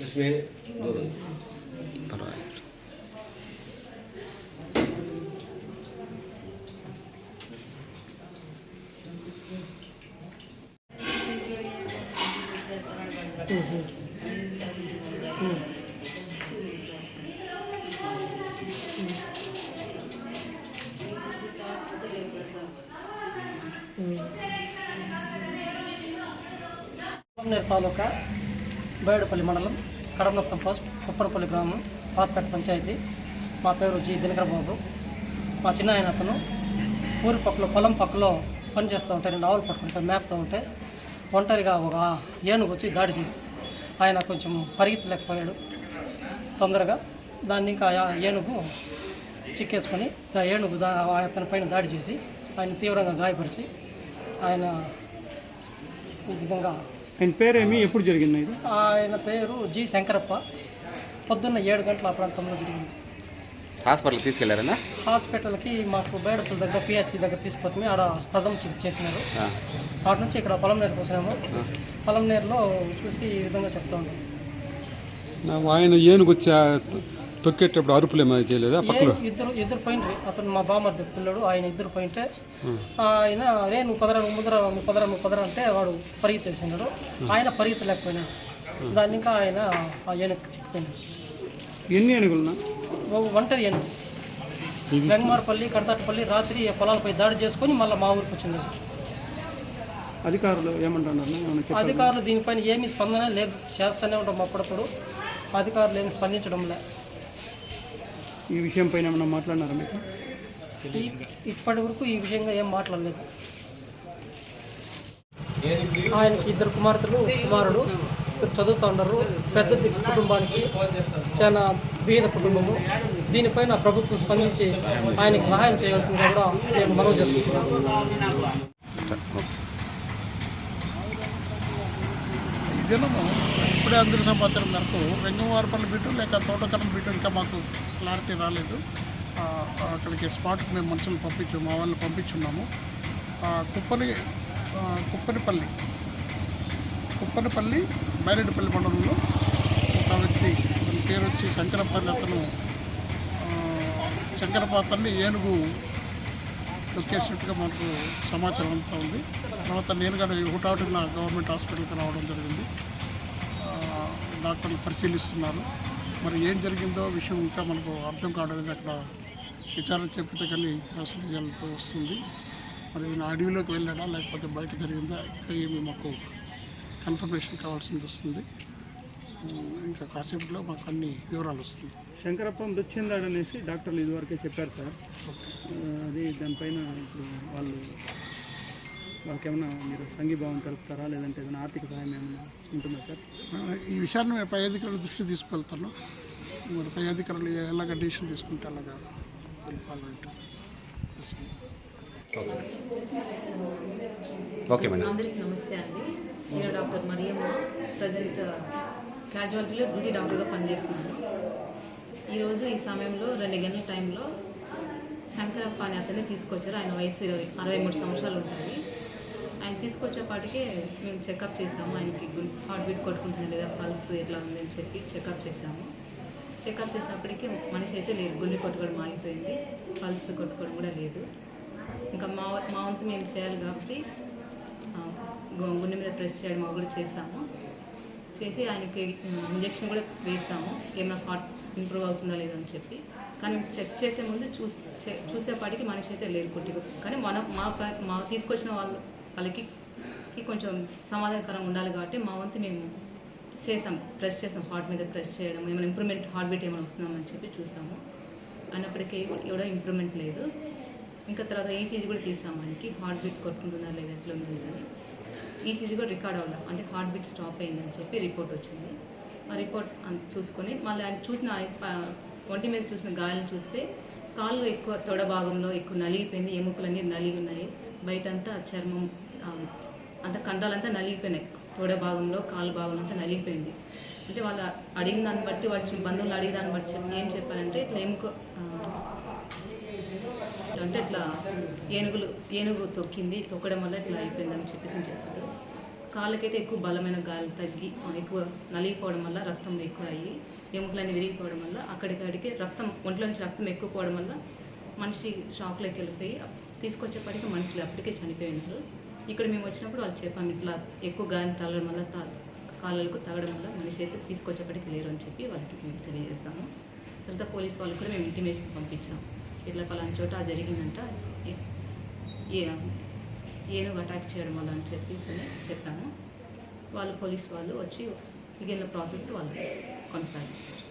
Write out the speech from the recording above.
इसमें दो दो పొంగనేరు తాలూకా బేడుపల్లి మండలం కడమనొత్తం పోస్ట్ కుప్పరపల్లి గ్రామం పాతపేట పంచాయతీ. మా పేరు జి. దినకర బాబు. మా చిన్న ఆయన అతను. ఊరి పక్కలో పొలం పక్కలో పని చేస్తూ ఉంటే రెండు ఆవులు పట్టుకుంటే మేపుతూ ఉంటే ఒంటరిగా ఒక ఏనుగు వచ్చి దాడి చేసి ఆయన కొంచెం పరిగెత్తలేకపోయాడు. తొందరగా దాన్ని ఇంకా ఆ ఏనుగు చిక్కేసుకొని ఆ ఏనుగు దా అతని పైన దాడి చేసి ఆయన తీవ్రంగా గాయపరిచి ఆయన ఈ విధంగా ఆయన పేరేమి? ఎప్పుడు జరిగింది ఇది? ఆయన పేరు జి శంకరప్ప. పొద్దున్న ఏడు గంటల ఆ ప్రాంతంలో జరిగింది. హాస్పిటల్కి తీసుకెళ్ళారనా? హాస్పిటల్కి మాకు బేడపల్లి దగ్గర పిహెచ్సి దగ్గర తీసుకొచ్చి ఆడ ప్రథమ చికిత్స చేసినారు. అటు నుంచి ఇక్కడ పొలం నీరుకు వచ్చినాము పొలం నీరులో చూసి ఈ విధంగా చెప్తా ఉన్నాం ఆయన ఏనుగు తొక్కేటప్పుడు అరుపులు ఏమైనా చేయలేదా పక్కలో? ఇద్దరు ఇద్దరు పోయిండ్రి అతను మా బామర్ది పిల్లడు ఆయన ఇద్దరు పోయింటే ఆయన రే నువ్వు పదరా నువ్వు ముదరా నువ్వు పదరా నువ్వు పదరా అంటే వాడు పరిగెత్తేసినాడు ఆయన పరిగెత్తలేకపోయినాడు దాన్ని ఇంకా ఆయన ఏనుగు చిక్కిపోయింది ఎన్ని ఏనుగులున్నా? ఒంటరి ఏనుగు. గంగమారపల్లి కడతాటపల్లి రాత్రి పొలాలపై దాడి చేసుకొని మళ్ళీ మా ఊరికి వచ్చింది అధికారులు ఏమంటున్నారు? అధికారులు దీనిపైన ఏమీ స్పందన లేదు. చేస్తూనే ఉంటాం అప్పుడప్పుడు. అధికారులు ఏమి స్పందించడం లే. ఈ విషయం పైన ఏమైనా మాట్లాడినారా మీకు ఈ- ఇప్పటి వరకు ఈ విషయంగా ఏం మాట్లాడలేదు. ఆయనకి ఇద్దరు కుమార్తెలు కుమారుడు ఇద్దరు చదువుతూ ఉన్నారు. పెద్ద కుటుంబానికి చాలా బీద కుటుంబము. దీనిపైన ప్రభుత్వం స్పందించి ఆయనకి సహాయం చేయవలసిందిగా కూడా నేను మనవి చేసుకుంటున్నాను ఇప్పుడే అందరి సమాచారం మేరకు వెంగవారపల్లి బిట్టు లేక తోటకరం బిట్టు ఇంకా మాకు క్లారిటీ రాలేదు. అక్కడికి స్పాట్కి మేము మనుషులు పంపించు మా వాళ్ళని పంపించున్నాము. కుప్పని కుప్పనిపల్లి కుప్పనిపల్లి బైరెడ్డిపల్లి మండలంలో ఒక వ్యక్తి పేరు వచ్చి శంకరపల్లి అతను ఆ, ఏనుగు తొక్కేసినట్టుగా మనకు సమాచారం అంతా ఉంది. తర్వాత నేను కూడా హుటాహుటిన గవర్నమెంట్ హాస్పిటల్కి రావడం జరిగింది. డాక్టర్లు పరిశీలిస్తున్నారు. మరి ఏం జరిగిందో విషయం ఇంకా మనకు అర్థం కావడం అక్కడ విచారణ చెప్పితే కానీ హాస్పిటల్ వస్తుంది. మరి ఈయన అడవిలోకి వెళ్ళాడా? లేకపోతే బయట జరిగిందా? ఇంకా ఏమి మాకు కన్ఫర్మేషన్ కావాల్సింది వస్తుంది. ఇంకా కాసేపులో మాకు అన్ని వివరాలు వస్తుంది. శంకరప్ప మృతి చెందాడనేసి డాక్టర్లు ఇదివరకే చెప్పారు సార్. అది దానిపైన ఇప్పుడు వాళ్ళు వాళ్ళకేమైనా మీరు సంఘీభావం కలుపుతారా? లేదంటే ఏదైనా ఆర్థిక సహాయం ఏమైనా ఉంటుందా సార్? ఈ విషయాన్ని మేము పై అధికారుల దృష్టి తీసుకెళ్తాను మరి పై అధికారులు ఎలాగ డిసిషన్ తీసుకుంటే అలాగా ఓకే. మేడం. అందరికీ నమస్తే అండి. నేను డాక్టర్ మరియమ్మ ప్రజెంట్ క్యాజువాలిటీలో డ్యూటీ డాక్టర్గా పనిచేస్తున్నాను. ఈరోజు ఈ సమయంలో రెండు గంటల టైంలో శంకరప్ప అనే అతన్ని తీసుకొచ్చారు. ఆయన వయసు ఇరవై అరవై మూడు సంవత్సరాలు ఉంటుంది ఆయన తీసుకొచ్చేపాటికే మేము చెకప్ చేసాము. ఆయనకి హార్ట్ బీట్ కొట్టుకుంటుంది లేదా పల్స్ ఎట్లా ఉందని చెప్పి చెకప్ చేసాము. చెకప్ చేసినప్పటికీ మనిషి అయితే లేదు. గుండె కొట్టుకోవడం ఆగిపోయింది. పల్స్ కొట్టుకోవడం కూడా లేదు. ఇంకా మా మా వంతు మేము చేయాలి కాబట్టి గుండె మీద ప్రెస్ చేయడం అవి కూడా చేసాము. చేసి ఆయనకి ఇంజెక్షన్ కూడా వేసాము. ఏమైనా హార్ట్ ఇంప్రూవ్ అవుతుందా లేదని చెప్పి. కానీ చెక్ చేసే ముందు చూసే చూసేపాటికి మనిషి అయితే లేదు కొట్టి కానీ మనం మా ప్ర- మా తీసుకొచ్చిన వాళ్ళు వాళ్ళకి కొంచెం సమాధానకరంగా ఉండాలి కాబట్టి మా వంతు మేము చేసాం ప్రెస్ చేసాం హార్ట్ మీద ప్రెస్ చేయడం ఏమైనా ఇంప్రూవ్మెంట్ హార్ట్ బీట్ ఏమైనా వస్తుందామని చెప్పి చూసాము. అన్నప్పటికీ కూడా ఇంప్రూవ్మెంట్ లేదు. ఇంకా తర్వాత ఈసీజీ కూడా తీసాం మనకి హార్ట్ బీట్ కొట్టుకుంటుందా లేదా ఎట్లా ఉందని ఈసీజీ కూడా రికార్డ్ అవ్వాలి? అంటే హార్ట్ బీట్ స్టాప్ అయిందని చెప్పి రిపోర్ట్ వచ్చింది. ఆ రిపోర్ట్ చూసుకొని మళ్ళీ ఆయన చూసిన ఒంటి మీద చూసిన గాయాలను చూస్తే కాళ్ళు ఎక్కువ తొడ భాగంలో ఎక్కువ నలిగిపోయింది. ఎముకలన్నీ నలిగి ఉన్నాయి. బయటంతా చర్మం అంతా కండాలంతా నలిగిపోయినాయి. తోడ భాగంలో కాలు భాగంలో అంతా నలిగిపోయింది. అంటే వాళ్ళు అడిగిన దాన్ని బట్టి వచ్చి బంధువులు అడిగిన దాన్ని బట్టి ఏం చెప్పారంటే ఇట్లా ఎముక అంటే ఇట్లా ఏనుగులు ఏనుగు తొక్కింది తొక్కడం వల్ల ఇట్లా అయిపోయిందని చెప్పేసి అని చెప్పారు. కాళ్ళకైతే ఎక్కువ బలమైన గాలి తగ్గి ఎక్కువ నలిగిపోవడం వల్ల రక్తం ఎక్కువ అయ్యి ఎముకలన్నీ విరిగిపోవడం వల్ల అక్కడికి అడిగి రక్తం ఒంట్లో నుంచి రక్తం ఎక్కువ పోవడం వల్ల మనిషి షాక్లోకి వెళ్ళిపోయి తీసుకొచ్చేప్పటికి మనుషులు అప్పటికే చనిపోయినారు ఇక్కడ మేము వచ్చినప్పుడు వాళ్ళు చెప్పాము ఇట్లా ఎక్కువ గాయం తగలడం వల్ల తా కాళ్ళకు తగడం వల్ల మనిషి అయితే తీసుకొచ్చేప్పటికి లేరు అని చెప్పి వాళ్ళకి మేము తెలియజేస్తాము. తర్వాత పోలీస్ వాళ్ళు కూడా మేము ఇంటిమేషన్ పంపించాం. ఇట్లా పలానా చోట జరిగిందంట ఏ- ఏనుగు అటాక్ చేయడం వల్ల అని చెప్పేసి చెప్పాము. వాళ్ళు పోలీస్ వాళ్ళు వచ్చి మిగిలిన ప్రాసెస్ వాళ్ళు కొనసాగిస్తారు.